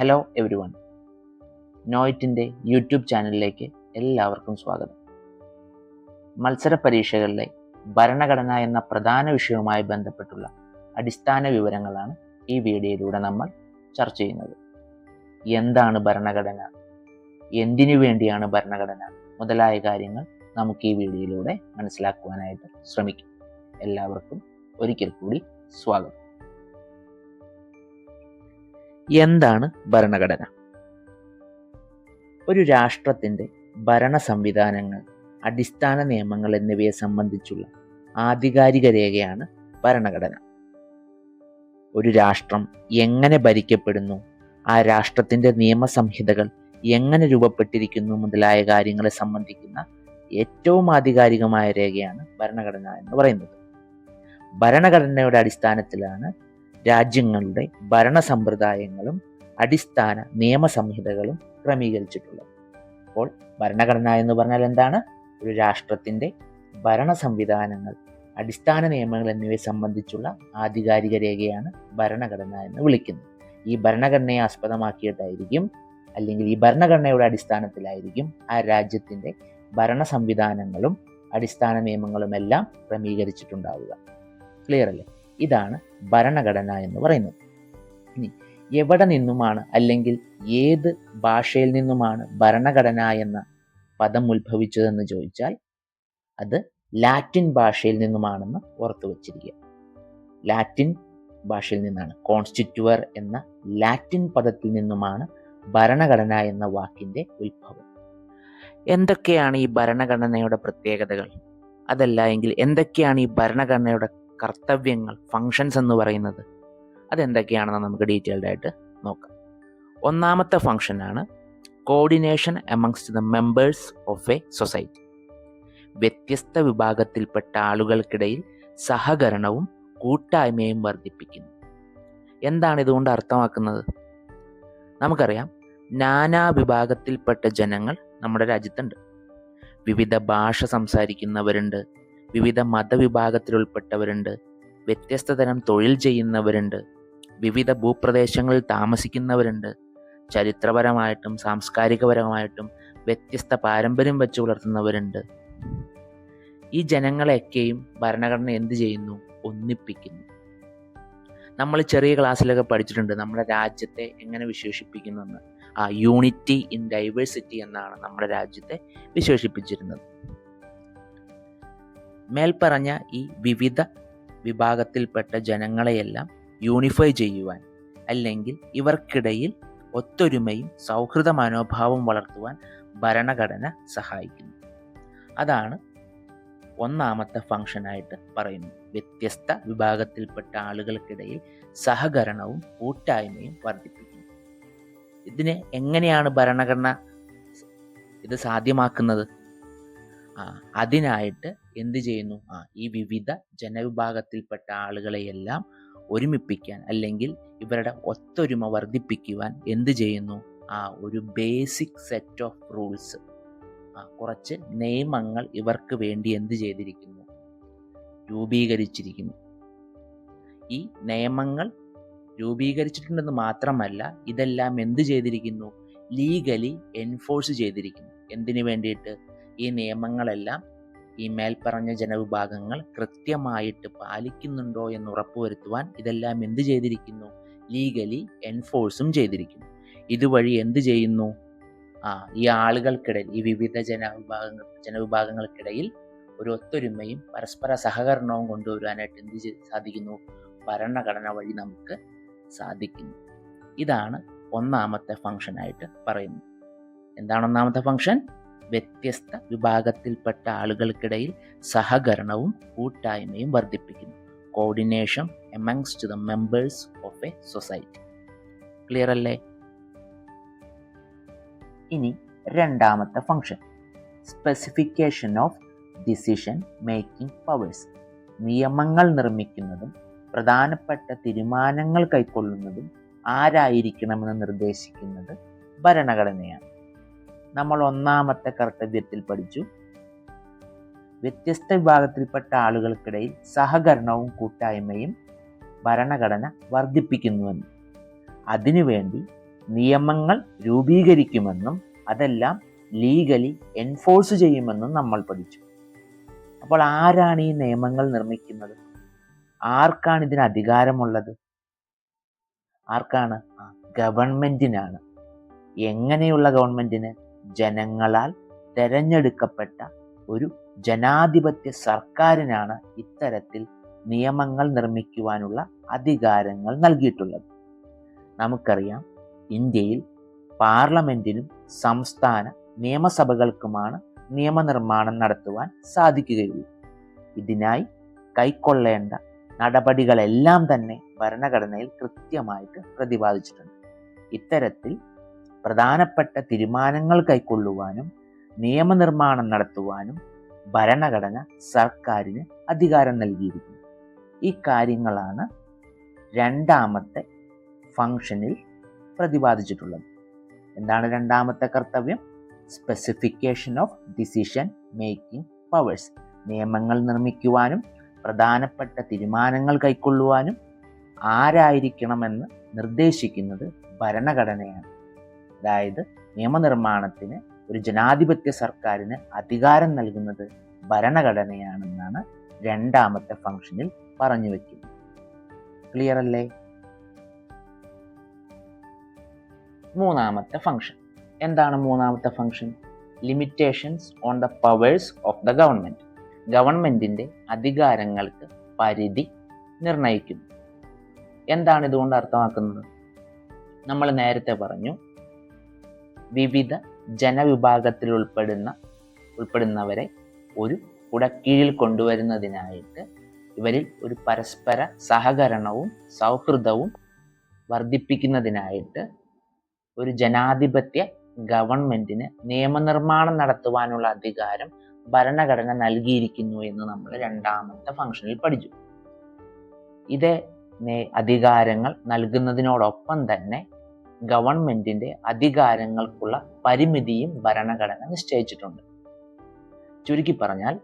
Hello everyone നോയിറ്റിന്റെ YouTube ചാനലിലേക്ക് എല്ലാവർക്കും സ്വാഗതം. മത്സര പരീക്ഷകളിലെ ഭരണഘടന എന്ന പ്രധാന വിഷയവുമായി ബന്ധപ്പെട്ടുള്ള അടിസ്ഥാന വിവരങ്ങളാണ് ഈ വീഡിയോയിലൂടെ നമ്മൾ ചർച്ച ചെയ്യുന്നത്. എന്താണ് ഭരണഘടന? എന്തിനു വേണ്ടിയാണ് ഭരണഘടന? മുതലായ കാര്യങ്ങൾ നമുക്ക് ഈ വീഡിയോയിലൂടെ മനസ്സിലാക്കുവാനായിട്ട് ശ്രമിക്കും. എല്ലാവർക്കും ഒരിക്കൽ കൂടി സ്വാഗതം. എന്താണ് ഭരണഘടന? ഒരു രാഷ്ട്രത്തിന്റെ ഭരണ സംവിധാനങ്ങൾ അടിസ്ഥാന നിയമങ്ങൾ എന്നിവയെ സംബന്ധിച്ചുള്ള ആധികാരിക രേഖയാണ് ഭരണഘടന. ഒരു രാഷ്ട്രം എങ്ങനെ ഭരിക്കപ്പെടുന്നു ആ രാഷ്ട്രത്തിന്റെ നിയമസംഹിതകൾ എങ്ങനെ രൂപപ്പെട്ടിരിക്കുന്നു മുതലായ കാര്യങ്ങളെ സംബന്ധിക്കുന്ന ഏറ്റവും ആധികാരികമായ രേഖയാണ് ഭരണഘടന എന്ന് പറയുന്നത്. ഭരണഘടനയുടെ അടിസ്ഥാനത്തിലാണ് രാജ്യങ്ങളുടെ ഭരണ സമ്പ്രദായങ്ങളും അടിസ്ഥാന നിയമസംഹിതകളും ക്രമീകരിച്ചിട്ടുള്ളത്. അപ്പോൾ ഭരണഘടന എന്ന് പറഞ്ഞാൽ എന്താണ്? ഒരു രാഷ്ട്രത്തിന്റെ ഭരണ സംവിധാനങ്ങൾ അടിസ്ഥാന നിയമങ്ങൾ എന്നിവയെ സംബന്ധിച്ചുള്ള ആധികാരിക രേഖയാണ് ഭരണഘടന എന്ന് വിളിക്കുന്നത്. ഈ ഭരണഘടനയെ ആസ്പദമാക്കിയിട്ടായിരിക്കും അല്ലെങ്കിൽ ഈ ഭരണഘടനയുടെ അടിസ്ഥാനത്തിലായിരിക്കും ആ രാജ്യത്തിന്റെ ഭരണ സംവിധാനങ്ങളും അടിസ്ഥാന നിയമങ്ങളുമെല്ലാം ക്രമീകരിച്ചിട്ടുണ്ടാവുക. ക്ലിയർ അല്ലേ? ഇതാണ് ഭരണഘടന എന്ന് പറയുന്നത്. ഇനി എവിടെ നിന്നുമാണ് അല്ലെങ്കിൽ ഏത് ഭാഷയിൽ നിന്നുമാണ് ഭരണഘടന എന്ന പദം ഉത്ഭവിച്ചതെന്ന് ചോദിച്ചാൽ അത് ലാറ്റിൻ ഭാഷയിൽ നിന്നുമാണെന്ന് ഓർത്തു വച്ചിരിക്കുക. ലാറ്റിൻ ഭാഷയിൽ നിന്നാണ്. കോൺസ്റ്റിറ്റ്യുവർ എന്ന ലാറ്റിൻ പദത്തിൽ നിന്നുമാണ് ഭരണഘടന എന്ന വാക്കിന്റെ ഉത്ഭവം. എന്തൊക്കെയാണ് ഈ ഭരണഘടനയുടെ പ്രത്യേകതകൾ? അതല്ല എങ്കിൽ എന്തൊക്കെയാണ് ഈ ഭരണഘടനയുടെ കർത്തവ്യങ്ങൾ ഫങ്ഷൻസ് എന്ന് പറയുന്നത്. അതെന്തൊക്കെയാണെന്ന് നമുക്ക് ഡീറ്റെയിൽഡ് ആയിട്ട് നോക്കാം. ഒന്നാമത്തെ ഫങ്ഷനാണ് coordination amongst the members of a society വ്യത്യസ്ത വിഭാഗത്തിൽപ്പെട്ട ആളുകൾക്കിടയിൽ സഹകരണവും കൂട്ടായ്മയും വർദ്ധിപ്പിക്കുന്നു. എന്താണ് ഇതുകൊണ്ട് അർത്ഥമാക്കുന്നത്? നമുക്കറിയാം നാനാ വിഭാഗത്തിൽപ്പെട്ട ജനങ്ങൾ നമ്മുടെ രാജ്യത്തുണ്ട്. വിവിധ ഭാഷ സംസാരിക്കുന്നവരുണ്ട്. വിവിധ മതവിഭാഗത്തിലുൾപ്പെട്ടവരുണ്ട്. വ്യത്യസ്ത തരം തൊഴിൽ ചെയ്യുന്നവരുണ്ട്. വിവിധ ഭൂപ്രദേശങ്ങളിൽ താമസിക്കുന്നവരുണ്ട്. ചരിത്രപരമായിട്ടും സാംസ്കാരികപരമായിട്ടും വ്യത്യസ്ത പാരമ്പര്യം വെച്ച് പുലർത്തുന്നവരുണ്ട്. ഈ ജനങ്ങളെയൊക്കെയും ഭരണഘടന എന്ത് ചെയ്യുന്നു? ഒന്നിപ്പിക്കുന്നു. നമ്മൾ ചെറിയ ക്ലാസ്സിലൊക്കെ പഠിച്ചിട്ടുണ്ട്. നമ്മുടെ രാജ്യത്തെ എങ്ങനെ വിശേഷിപ്പിക്കുന്നെന്ന്. ആ യൂണിറ്റി ഇൻ ഡൈവേഴ്സിറ്റി എന്നാണ് നമ്മുടെ രാജ്യത്തെ വിശേഷിപ്പിച്ചിരുന്നത്. മേൽപ്പറഞ്ഞ ഈ വിവിധ വിഭാഗത്തിൽപ്പെട്ട ജനങ്ങളെയെല്ലാം യൂണിഫൈ ചെയ്യുവാൻ അല്ലെങ്കിൽ ഇവർക്കിടയിൽ ഒത്തൊരുമയും സൗഹൃദ മനോഭാവം വളർത്തുവാൻ ഭരണഘടന സഹായിക്കുന്നു. അതാണ് ഒന്നാമത്തെ ഫംഗ്ഷനായിട്ട് പറയുന്നു വ്യത്യസ്ത വിഭാഗത്തിൽപ്പെട്ട ആളുകൾക്കിടയിൽ സഹകരണവും കൂട്ടായ്മയും വർദ്ധിപ്പിക്കുന്നു. ഇതിനെ എങ്ങനെയാണ് ഭരണഘടന ഇത് സാധ്യമാക്കുന്നത്? ആ അതിനായിട്ട് എന്ത് ചെയ്യുന്നു? ആ ഈ വിവിധ ജനവിഭാഗത്തിൽപ്പെട്ട ആളുകളെയെല്ലാം ഒരുമിപ്പിക്കാൻ അല്ലെങ്കിൽ ഇവരുടെ ഒത്തൊരുമ വർദ്ധിപ്പിക്കുവാൻ എന്ത് ചെയ്യുന്നു? ആ ഒരു ബേസിക് സെറ്റ് ഓഫ് റൂൾസ് ആ കുറച്ച് നിയമങ്ങൾ ഇവർക്ക് വേണ്ടി എന്ത് ചെയ്തിരിക്കുന്നു? രൂപീകരിച്ചിരിക്കുന്നു. ഈ നിയമങ്ങൾ രൂപീകരിച്ചിട്ടുണ്ടെന്ന് മാത്രമല്ല ഇതെല്ലാം എന്ത് ചെയ്തിരിക്കുന്നു? ലീഗലി എൻഫോഴ്സ് ചെയ്തിരിക്കുന്നു. എന്തിനു വേണ്ടിയിട്ട്? ഈ നിയമങ്ങളെല്ലാം ഈ മേൽപ്പറഞ്ഞ ജനവിഭാഗങ്ങൾ കൃത്യമായിട്ട് പാലിക്കുന്നുണ്ടോ എന്ന് ഉറപ്പുവരുത്തുവാൻ ഇതെല്ലാം എന്ത് ചെയ്തിരിക്കുന്നു? ലീഗലി എൻഫോഴ്സും ചെയ്തിരിക്കുന്നു. ഇതുവഴി എന്ത് ചെയ്യുന്നു? ആ ഈ ആളുകൾക്കിടയിൽ ഈ വിവിധ ജനവിഭാഗങ്ങൾ ജനവിഭാഗങ്ങൾക്കിടയിൽ ഒരു ഒത്തൊരുമയും പരസ്പര സഹകരണവും കൊണ്ടുവരാനായിട്ട് എന്ത് സാധിക്കുന്നു? ഭരണഘടന വഴി നമുക്ക് സാധിക്കുന്നു. ഇതാണ് ഒന്നാമത്തെ ഫംഗ്ഷനായിട്ട് പറയുന്നത്. എന്താണ് ഒന്നാമത്തെ ഫംഗ്ഷൻ വ്യത്യസ്ത വിഭാഗത്തിൽപ്പെട്ട ആളുകൾക്കിടയിൽ സഹകരണവും കൂട്ടായ്മയും വർദ്ധിപ്പിക്കുന്നു. Coordination amongst the members of a society clear അല്ലേ? ഇനി രണ്ടാമത്തെ function specification of decision making powers നിയമങ്ങൾ നിർമ്മിക്കുന്നതും പ്രധാനപ്പെട്ട തീരുമാനങ്ങൾ കൈക്കൊള്ളുന്നതും ആരായിരിക്കണമെന്ന് നിർദ്ദേശിക്കുന്നത് ഭരണഘടനയാണ്. നമ്മൾ ഒന്നാമത്തെ കർത്തവ്യത്തിൽ പഠിച്ചു. വ്യത്യസ്ത വിഭാഗത്തിൽപ്പെട്ട ആളുകൾക്കിടയിൽ സഹകരണവും കൂട്ടായ്മയും ഭരണഘടന വർദ്ധിപ്പിക്കുന്നുവെന്ന് അതിനുവേണ്ടി നിയമങ്ങൾ രൂപീകരിക്കുമെന്നും അതെല്ലാം ലീഗലി എൻഫോഴ്സ് ചെയ്യുമെന്നും നമ്മൾ പഠിച്ചു. അപ്പോൾ ആരാണ് ഈ നിയമങ്ങൾ നിർമ്മിക്കുന്നത്? ആർക്കാണ് ഇതിന് അധികാരമുള്ളത്? ആർക്കാണ്? ഗവൺമെന്റിനാണ്. എങ്ങനെയുള്ള ഗവൺമെന്റിന്? ജനങ്ങളാൽ തെരഞ്ഞെടുക്കപ്പെട്ട ഒരു ജനാധിപത്യ സർക്കാരിനാണ് ഇത്തരത്തിൽ നിയമങ്ങൾ നിർമ്മിക്കുവാനുള്ള അധികാരങ്ങൾ നൽകിയിട്ടുള്ളത്. നമുക്കറിയാം ഇന്ത്യയിൽ പാർലമെന്റിനും സംസ്ഥാന നിയമസഭകൾക്കുമാണ് നിയമനിർമ്മാണം നടത്തുവാൻ സാധിക്കുകയുള്ളൂ. ഇതിനായി കൈക്കൊള്ളേണ്ട നടപടികളെല്ലാം തന്നെ ഭരണഘടനയിൽ കൃത്യമായിട്ട് പ്രതിപാദിച്ചിട്ടുണ്ട്. ഇത്തരത്തിൽ പ്രധാനപ്പെട്ട തീരുമാനങ്ങൾ കൈക്കൊള്ളുവാനും നിയമനിർമ്മാണം നടത്തുവാനും ഭരണഘടന സർക്കാരിന് അധികാരം നൽകിയിരിക്കുന്നു. ഈ കാര്യങ്ങളാണ് രണ്ടാമത്തെ ഫംഗ്ഷനിൽ പ്രതിപാദിച്ചിട്ടുള്ളത്. എന്താണ് രണ്ടാമത്തെ കർത്തവ്യം? Specification of decision making powers നിയമങ്ങൾ നിർമ്മിക്കുവാനും പ്രധാനപ്പെട്ട തീരുമാനങ്ങൾ കൈക്കൊള്ളുവാനും ആരായിരിക്കണമെന്ന് നിർദ്ദേശിക്കുന്നത് ഭരണഘടനയാണ്. അതായത് നിയമനിർമ്മാണത്തിന് ഒരു ജനാധിപത്യ സർക്കാരിന് അധികാരം നൽകുന്നത് ഭരണഘടനയാണെന്നാണ് രണ്ടാമത്തെ ഫംഗ്ഷനിൽ പറഞ്ഞു വയ്ക്കുന്നത് ക്ലിയർ അല്ലേ? മൂന്നാമത്തെ ഫംഗ്ഷൻ. എന്താണ് മൂന്നാമത്തെ function? Limitations on the powers of the government ഗവൺമെന്റിന്റെ അധികാരങ്ങൾക്ക് പരിധി നിർണയിക്കുന്നു എന്താണ് ഇതുകൊണ്ട് അർത്ഥമാക്കുന്നത്? നമ്മൾ നേരത്തെ പറഞ്ഞു വിവിധ ജനവിഭാഗത്തിൽ ഉൾപ്പെടുന്ന ഉൾപ്പെടുന്നവരെ ഒരു കുടക്കീഴിൽ കൊണ്ടുവരുന്നതിനായിട്ട് ഇവരിൽ ഒരു പരസ്പര സഹകരണവും സൗഹൃദവും വർദ്ധിപ്പിക്കുന്നതിനായിട്ട് ഒരു ജനാധിപത്യ ഗവൺമെന്റിന് നിയമനിർമ്മാണം നടത്തുവാനുള്ള അധികാരം ഭരണഘടന നൽകിയിരിക്കുന്നു എന്ന് നമ്മൾ രണ്ടാമത്തെ ഫംഗ്ഷനിൽ പഠിച്ചു. ഇതേ അധികാരങ്ങൾ നൽകുന്നതിനോടൊപ്പം തന്നെ ഗവൺമെന്റിന്റെ അധികാരങ്ങൾക്കുള്ള പരിമിതിയും ഭരണഘടന നിശ്ചയിച്ചിട്ടുണ്ട്. ചുരുക്കി പറഞ്ഞാൽ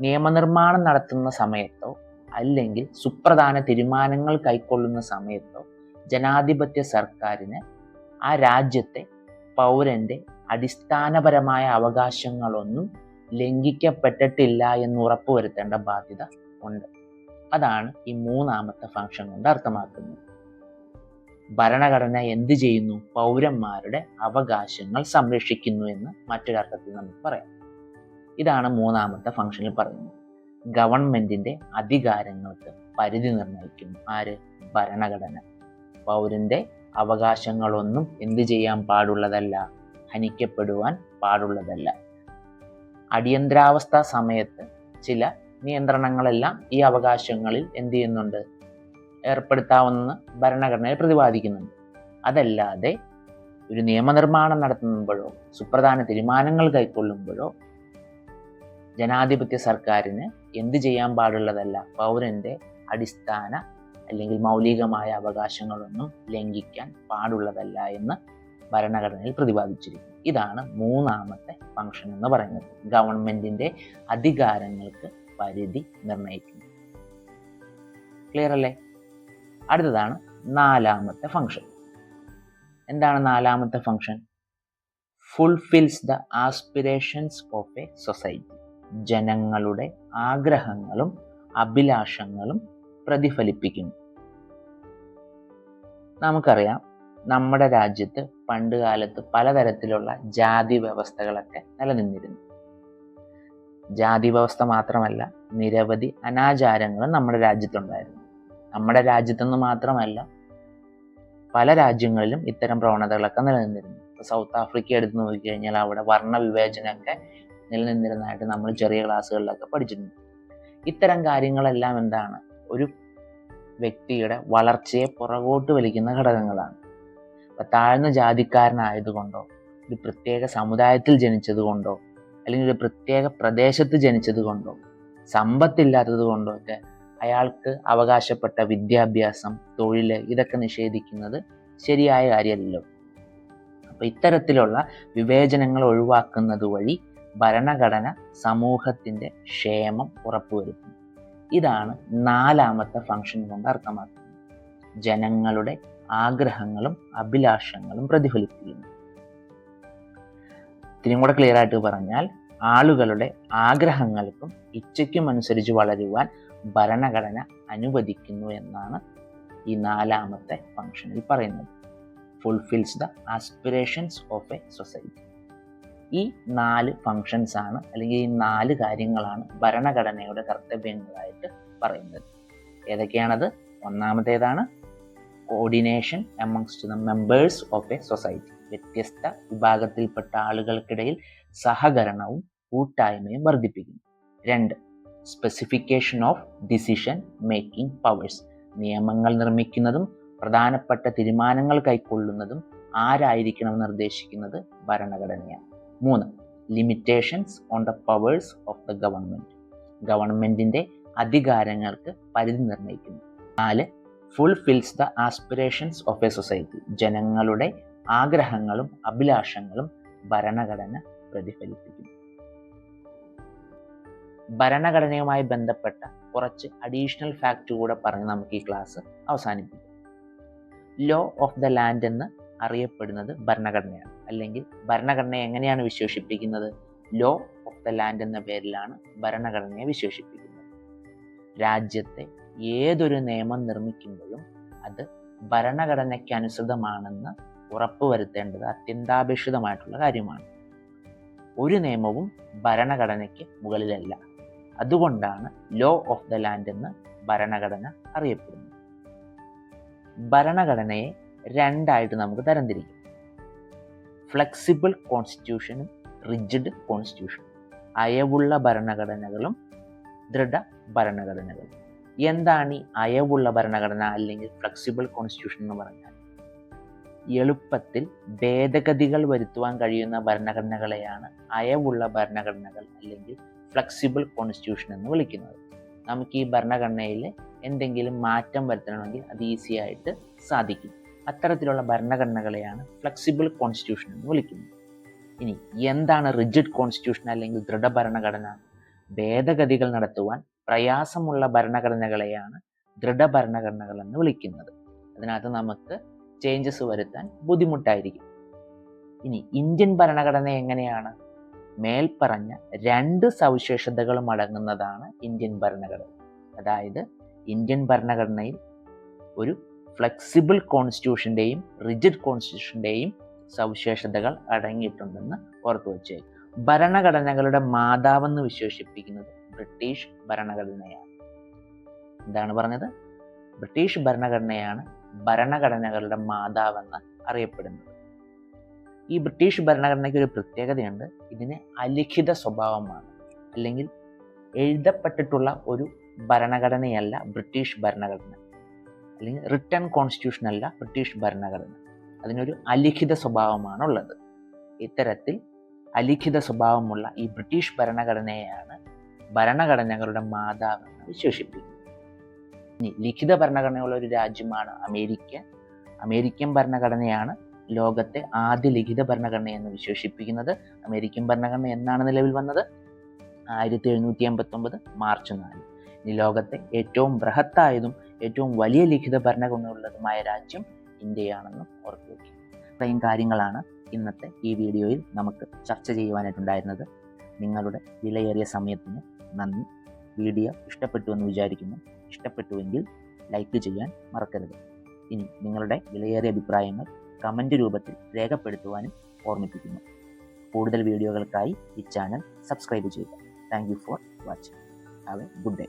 നിയമനിർമ്മാണം നടത്തുന്ന സമയത്തോ അല്ലെങ്കിൽ സുപ്രധാന തീരുമാനങ്ങൾ കൈക്കൊള്ളുന്ന സമയത്തോ ജനാധിപത്യ സർക്കാരിന് ആ രാജ്യത്തെ പൗരന്റെ അടിസ്ഥാനപരമായ അവകാശങ്ങളൊന്നും ലംഘിക്കപ്പെട്ടിട്ടില്ല എന്ന് ഉറപ്പുവരുത്തേണ്ട ബാധ്യത ഉണ്ട്. അതാണ് ഈ മൂന്നാമത്തെ ഫംഗ്ഷൻ കൊണ്ട് അർത്ഥമാക്കുന്നത്. ഭരണഘടന എന്ത് ചെയ്യുന്നു? പൗരന്മാരുടെ അവകാശങ്ങൾ സംരക്ഷിക്കുന്നു എന്ന് മറ്റൊരർത്ഥത്തിൽ നമുക്ക് പറയാം. ഇതാണ് മൂന്നാമത്തെ ഫംഗ്ഷനിൽ പറയുന്നത്. ഗവൺമെന്റിന്റെ അധികാരങ്ങൾക്ക് പരിധി നിർണയിക്കുന്നു. ആര്? ഭരണഘടന. പൗരന്റെ അവകാശങ്ങളൊന്നും എന്ത് ചെയ്യാൻ പാടുള്ളതല്ല ഹനിക്കപ്പെടുവാൻ പാടുള്ളതല്ല. അടിയന്തരാവസ്ഥ സമയത്ത് ചില നിയന്ത്രണങ്ങളെല്ലാം ഈ അവകാശങ്ങളിൽ എന്ത് ചെയ്യുന്നുണ്ട്? ഏർപ്പെടുത്താവുന്ന ഭരണഘടനയിൽ പ്രതിപാദിക്കുന്നുണ്ട്. അതല്ലാതെ ഒരു നിയമനിർമ്മാണം നടത്തുമ്പോഴോ സുപ്രധാന തീരുമാനങ്ങൾ കൈക്കൊള്ളുമ്പോഴോ ജനാധിപത്യ സർക്കാരിന് എന്ത് ചെയ്യാൻ പാടുള്ളതല്ല. പൗരന്റെ അടിസ്ഥാന അല്ലെങ്കിൽ മൗലികമായ അവകാശങ്ങളൊന്നും ലംഘിക്കാൻ പാടുള്ളതല്ല എന്ന് ഭരണഘടനയിൽ പ്രതിപാദിച്ചിരിക്കുന്നു. ഇതാണ് മൂന്നാമത്തെ ഫംഗ്ഷൻ എന്ന് പറയുന്നത്. ഗവൺമെന്റിന്റെ അധികാരങ്ങൾക്ക് പരിധി നിർണയിക്കുന്നു. ക്ലിയർ അല്ലേ? അടുത്തതാണ് നാലാമത്തെ ഫംഗ്ഷൻ എന്താണ് നാലാമത്തെ function fulfils the aspirations of a society ജനങ്ങളുടെ ആഗ്രഹങ്ങളും അഭിലാഷങ്ങളും പ്രതിഫലിപ്പിക്കുന്നു. നമുക്കറിയാം നമ്മുടെ രാജ്യത്ത് പണ്ട് കാലത്ത് പലതരത്തിലുള്ള ജാതി വ്യവസ്ഥകളൊക്കെ നിലനിന്നിരുന്നു. ജാതി വ്യവസ്ഥ മാത്രമല്ല നിരവധി അനാചാരങ്ങളും നമ്മുടെ രാജ്യത്തുണ്ടായിരുന്നു. നമ്മുടെ രാജ്യത്തുനിന്ന് മാത്രമല്ല പല രാജ്യങ്ങളിലും ഇത്തരം പ്രവണതകളൊക്കെ നിലനിന്നിരുന്നു. ഇപ്പോൾ സൗത്ത് ആഫ്രിക്ക എടുത്ത് നോക്കിക്കഴിഞ്ഞാൽ അവിടെ വർണ വിവേചനമൊക്കെ നിലനിന്നിരുന്നതായിട്ട് നമ്മൾ ചെറിയ ക്ലാസ്സുകളിലൊക്കെ പഠിച്ചിട്ടുണ്ട്. ഇത്തരം കാര്യങ്ങളെല്ലാം എന്താണ്? ഒരു വ്യക്തിയുടെ വളർച്ചയെ പുറകോട്ട് വലിക്കുന്ന ഘടകങ്ങളാണ്. അപ്പൊ താഴ്ന്ന ജാതിക്കാരനായതുകൊണ്ടോ ഒരു പ്രത്യേക സമുദായത്തിൽ ജനിച്ചതുകൊണ്ടോ അല്ലെങ്കിൽ ഒരു പ്രത്യേക പ്രദേശത്ത് ജനിച്ചത് കൊണ്ടോ സമ്പത്തില്ലാത്തത് കൊണ്ടോ ഒക്കെ അയാൾക്ക് അവകാശപ്പെട്ട വിദ്യാഭ്യാസം തൊഴിൽ ഇതൊക്കെ നിഷേധിക്കുന്നത് ശരിയായ കാര്യമല്ലല്ലോ. അപ്പോൾ ഇത്തരത്തിലുള്ള വിവേചനങ്ങൾ ഒഴിവാക്കുന്നത് വഴി ഭരണഘടന സമൂഹത്തിന്റെ ക്ഷേമം ഉറപ്പുവരുത്തുന്നു. ഇതാണ് നാലാമത്തെ ഫംഗ്ഷൻ കൊണ്ട് അർത്ഥമാക്കുന്നത്. ജനങ്ങളുടെ ആഗ്രഹങ്ങളും അഭിലാഷങ്ങളും പ്രതിഫലിപ്പിക്കുന്നു. ഇത്തിരിയും കൂടെ ക്ലിയർ ആയിട്ട് പറഞ്ഞാൽ ആളുകളുടെ ആഗ്രഹങ്ങൾക്കും ഇച്ഛയ്ക്കും അനുസരിച്ച് വളരുവാൻ ഭരണഘടന അനുവദിക്കുന്നു എന്നാണ് ഈ നാലാമത്തെ ഫംഗ്ഷനിൽ പറയുന്നത്. Fulfils the aspirations of a society ഈ നാല് ഫങ്ഷൻസ് ആണ് അല്ലെങ്കിൽ ഈ നാല് കാര്യങ്ങളാണ് ഭരണഘടനയുടെ കർത്തവ്യങ്ങളായിട്ട് പറയുന്നത്. ഏതൊക്കെയാണത്? ഒന്നാമത്തേതാണ് coordination amongst the members of a society വ്യത്യസ്ത വിഭാഗത്തിൽപ്പെട്ട ആളുകൾക്കിടയിൽ സഹകരണവും കൂട്ടായ്മയും വർദ്ധിപ്പിക്കുന്നു. രണ്ട് specification of decision making powers നിയമങ്ങൾ നിർമ്മിക്കുന്നതും പ്രധാനപ്പെട്ട തീരുമാനങ്ങൾ കൈക്കൊള്ളുന്നതും ആരായിരിക്കണം നിർദ്ദേശിക്കുന്നത് ഭരണഘടനയാണ്. മൂന്ന് limitations on the powers of the government ഗവൺമെന്റിന്റെ അധികാരങ്ങൾക്ക് പരിധി നിർണയിക്കുന്നു. നാല് fulfils the aspirations of a society ജനങ്ങളുടെ ആഗ്രഹങ്ങളും അഭിലാഷങ്ങളും ഭരണഘടന പ്രതിഫലിപ്പിക്കുന്നു. ഭരണഘടനയുമായി ബന്ധപ്പെട്ട കുറച്ച് അഡീഷണൽ ഫാക്റ്റ് കൂടെ പറഞ്ഞ് നമുക്ക് ഈ ക്ലാസ് അവസാനിപ്പിക്കും. ലോ ഓഫ് ദ ലാൻഡ് എന്ന് അറിയപ്പെടുന്നത് ഭരണഘടനയാണ്. അല്ലെങ്കിൽ ഭരണഘടന എങ്ങനെയാണ് വിശേഷിപ്പിക്കുന്നത്? ലോ ഓഫ് ദ ലാൻഡ് എന്ന പേരിലാണ് ഭരണഘടനയെ വിശേഷിപ്പിക്കുന്നത്. രാജ്യത്തെ ഏതൊരു നിയമം നിർമ്മിക്കുമ്പോഴും അത് ഭരണഘടനയ്ക്ക് അനുസൃതമാണെന്ന് ഉറപ്പുവരുത്തേണ്ടത് അത്യന്താപേക്ഷിതമായിട്ടുള്ള കാര്യമാണ്. ഒരു നിയമവും ഭരണഘടനയ്ക്ക് മുകളിലല്ല. അതുകൊണ്ടാണ് ലോ ഓഫ് ദ ലാൻഡ് എന്ന് ഭരണഘടന അറിയപ്പെടുന്നത്. ഭരണഘടനയെ രണ്ടായിട്ട് നമുക്ക് തരംതിരിക്കും. Flexible കോൺസ്റ്റിറ്റ്യൂഷനും rigid കോൺസ്റ്റിറ്റ്യൂഷനും അയവുള്ള ഭരണഘടനകളും ദൃഢ ഭരണഘടനകളും. എന്താണ് ഈ അയവുള്ള ഭരണഘടന അല്ലെങ്കിൽ ഫ്ലെക്സിബിൾ കോൺസ്റ്റിറ്റ്യൂഷൻ എന്ന് പറഞ്ഞാൽ? എളുപ്പത്തിൽ ഭേദഗതികൾ വരുത്തുവാൻ കഴിയുന്ന ഭരണഘടനകളെയാണ് അയവുള്ള ഭരണഘടനകൾ അല്ലെങ്കിൽ ഫ്ലെക്സിബിൾ കോൺസ്റ്റിറ്റ്യൂഷൻ എന്ന് വിളിക്കുന്നത്. നമുക്ക് ഈ ഭരണഘടനയിൽ എന്തെങ്കിലും മാറ്റം വരുത്തണമെങ്കിൽ അത് ഈസിയായിട്ട് സാധിക്കും. അത്തരത്തിലുള്ള ഭരണഘടനകളെയാണ് ഫ്ലെക്സിബിൾ കോൺസ്റ്റിറ്റ്യൂഷൻ എന്ന് വിളിക്കുന്നത്. ഇനി എന്താണ് റിജിഡ് കോൺസ്റ്റിറ്റ്യൂഷൻ അല്ലെങ്കിൽ ദൃഢഭരണഘടന? ഭേദഗതികൾ നടത്തുവാൻ പ്രയാസമുള്ള ഭരണഘടനകളെയാണ് ദൃഢഭരണഘടനകൾ എന്ന് വിളിക്കുന്നത്. അതിനകത്ത് നമുക്ക് ചേഞ്ചസ് വരുത്താൻ ബുദ്ധിമുട്ടായിരിക്കും. ഇനി ഇന്ത്യൻ ഭരണഘടന എങ്ങനെയാണ്? മേൽപ്പറഞ്ഞ രണ്ട് സവിശേഷതകളും അടങ്ങുന്നതാണ് ഇന്ത്യൻ ഭരണഘടന. അതായത് ഇന്ത്യൻ ഭരണഘടനയിൽ ഒരു ഫ്ലെക്സിബിൾ കോൺസ്റ്റിറ്റ്യൂഷന്റെയും റിജിഡ് കോൺസ്റ്റിറ്റ്യൂഷന്റെയും സവിശേഷതകൾ അടങ്ങിയിട്ടുണ്ടെന്ന് ഓർത്തു വച്ചേക്കും ഭരണഘടനകളുടെ മാതാവെന്ന് വിശേഷിപ്പിക്കുന്നത് ബ്രിട്ടീഷ് ഭരണഘടനയാണ്. എന്താണ് പറഞ്ഞത്? ബ്രിട്ടീഷ് ഭരണഘടനയാണ് ഭരണഘടനകളുടെ മാതാവെന്ന് അറിയപ്പെടുന്നത്. ഈ ബ്രിട്ടീഷ് ഭരണഘടനയ്ക്ക് ഒരു പ്രത്യേകതയുണ്ട്. ഇതിന് അലിഖിത സ്വഭാവമാണ്. അല്ലെങ്കിൽ എഴുതപ്പെട്ടിട്ടുള്ള ഒരു ഭരണഘടനയല്ല ബ്രിട്ടീഷ് ഭരണഘടന. അല്ലെങ്കിൽ റിട്ടേൺ കോൺസ്റ്റിറ്റ്യൂഷൻ അല്ല ബ്രിട്ടീഷ് ഭരണഘടന. അതിനൊരു അലിഖിത സ്വഭാവമാണ് ഉള്ളത് ഇത്തരത്തിൽ അലിഖിത സ്വഭാവമുള്ള ഈ ബ്രിട്ടീഷ് ഭരണഘടനയെയാണ് ഭരണഘടനകളുടെ മാതാവെന്ന് വിശേഷിപ്പിക്കുന്നത്. ഇനി ലിഖിത ഭരണഘടനയുള്ള ഒരു രാജ്യമാണ് അമേരിക്ക. അമേരിക്കൻ ഭരണഘടനയാണ് ലോകത്തെ ആദ്യ ലിഖിത ഭരണഘടന എന്ന് വിശേഷിപ്പിക്കുന്നത് അമേരിക്കൻ ഭരണഘടന എന്നാണ് നിലവിൽ വന്നത്. ആയിരത്തി എഴുന്നൂറ്റി എൺപത്തി ഒമ്പത് മാർച്ച് നാല്. ഇനി ലോകത്തെ ഏറ്റവും ബൃഹത്തായതും ഏറ്റവും വലിയ ലിഖിത ഭരണഘടനയുള്ളതുമായ രാജ്യം ഇന്ത്യയാണെന്നും ഓർത്തു വയ്ക്കും ഇത്രയും കാര്യങ്ങളാണ് ഇന്നത്തെ ഈ വീഡിയോയിൽ നമുക്ക് ചർച്ച ചെയ്യുവാനായിട്ടുണ്ടായിരുന്നത്. നിങ്ങളുടെ വിലയേറിയ സമയത്തിന് നന്ദി. വീഡിയോ ഇഷ്ടപ്പെട്ടു എന്ന് വിചാരിക്കുന്നു. ഇഷ്ടപ്പെട്ടുവെങ്കിൽ ലൈക്ക് ചെയ്യാൻ മറക്കരുത്. ഇനി നിങ്ങളുടെ വിലയേറിയ അഭിപ്രായങ്ങൾ കമന്റ് രൂപത്തിൽ രേഖപ്പെടുത്തുവാനും ഓർമ്മിപ്പിക്കുന്നു. കൂടുതൽ വീഡിയോകൾക്കായി ഈ ചാനൽ സബ്സ്ക്രൈബ് ചെയ്യുക. Thank you for watching have a good day